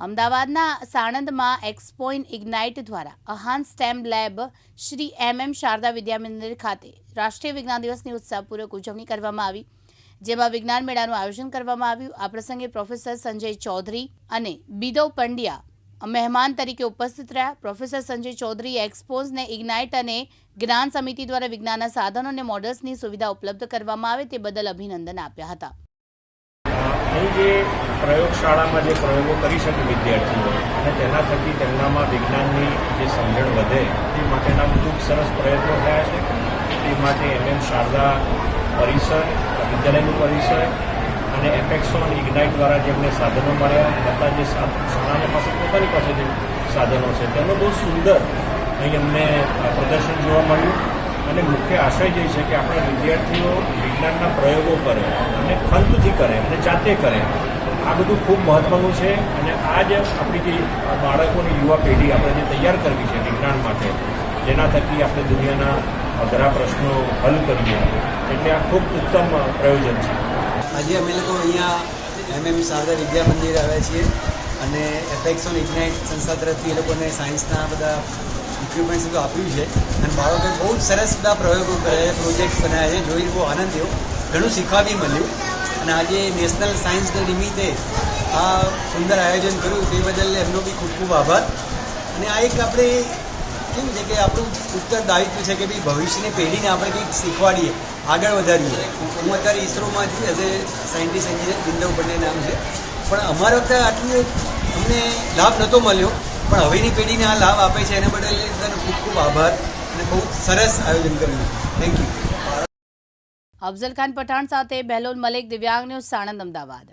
અમદાવાદના સાણંદમાં એક્સપોઇન ઇગ્નાઇટ દ્વારા Ahan STEM lab Shri M M Sharda Vidyamandir ખાતે રાષ્ટ્રીય વિજ્ઞાન દિવસની ઉત્સાહપૂર્વક ઉજવણી કરવામાં આવી. જેમાં વિજ્ઞાન મેળાનું આયોજન કરવામાં આવ્યું. આ પ્રસંગે પ્રોફેસર સંજય ચૌધરી અને બિદવ પંડ્યા મહેમાન તરીકે ઉપસ્થિત રહ્યા. પ્રોફેસર સંજય ચૌધરીએ એક્સપોઝને ઇગ્નાઇટ અને જ્ઞાન સમિતિ દ્વારા વિજ્ઞાનના સાધનો અને મોડલ્સની સુવિધા ઉપલબ્ધ કરવામાં આવે તે બદલ અભિનંદન આપ્યા હતા. અહીં જે પ્રયોગશાળામાં જે પ્રયોગો કરી શકે વિદ્યાર્થીઓ, અને તેના થકી તેમનામાં વિજ્ઞાનની જે સમજણ વધે, તે માટેના ખૂબ સરસ પ્રયત્નો થયા છે. તે માટે એમએમ એમ શારદા પરિસર, વિદ્યાલયનું પરિસર, અને એપેક્સોન ઇગ્નાઇટ દ્વારા જેમને સાધનો મળ્યા, તથા જે શાળાના પાસે પોતાની પાસે જે સાધનો છે. તેનું બહુ સુંદર અહીં અમને પ્રદર્શન જોવા મળ્યું. અને મુખ્ય આશય જે છે કે આપણા વિદ્યાર્થીઓ વિજ્ઞાનના પ્રયોગો કરે અને ખંતથી કરે અને જાતે કરે, આ બધું ખૂબ મહત્ત્વનું છે અને આ જ આપણી જે બાળકોની યુવા પેઢી આપણે જે તૈયાર કરવી છે વિજ્ઞાન માટે, જેના થકી આપણે દુનિયાના અઘરા પ્રશ્નો હલ કરીએ, એટલે આ ખૂબ ઉત્તમ પ્રયોજન છે. આજે અમે લોકો અહીંયા એમ એમ શારદા વિદ્યા મંદિર આવ્યા છીએ અને એપેક્સોન ઇગ્નાઇટ સંસ્થા તરફથી એ લોકોને સાયન્સના બધા ઇક્વિપમેન્ટ્સ બધું આપ્યું છે અને બાળકોએ બહુ જ સરસ બધા પ્રયોગો કર્યા પ્રોજેક્ટ બનાવ્યા છે જોઈને બહુ આનંદ થયો. ઘણું શીખવા બી મળ્યું. અને આજે નેશનલ સાયન્સ ડે નિમિત્તે આ સુંદર આયોજન કર્યું તે બદલ એમનો બી ખૂબ ખૂબ આભાર. અને આ એક આપણે કેવું છે કે આપણું ઉત્તરદાયિત્વ છે કે ભાઈ ભવિષ્યની પેઢીને આપણે કંઈક શીખવાડીએ, આગળ વધારીએ. હું અત્યારે ઇસરોમાં છું as a scientist engineer Bindav Pande નામ છે. પણ અમારા વખતે આટલું અમને લાભ નહોતો મળ્યો. પણ હવેની પેઢીને આ લાભ આપે છે એના બદલ ખૂબ ખૂબ આભાર અને બહુ સરસ આયોજન કર્યું. થેન્ક યુ અફઝલ ખાન પઠાણ સાથે બહેલોલ મલિક દિવ્યાંગ ન્યૂઝ સાણંદ અમદાવાદ.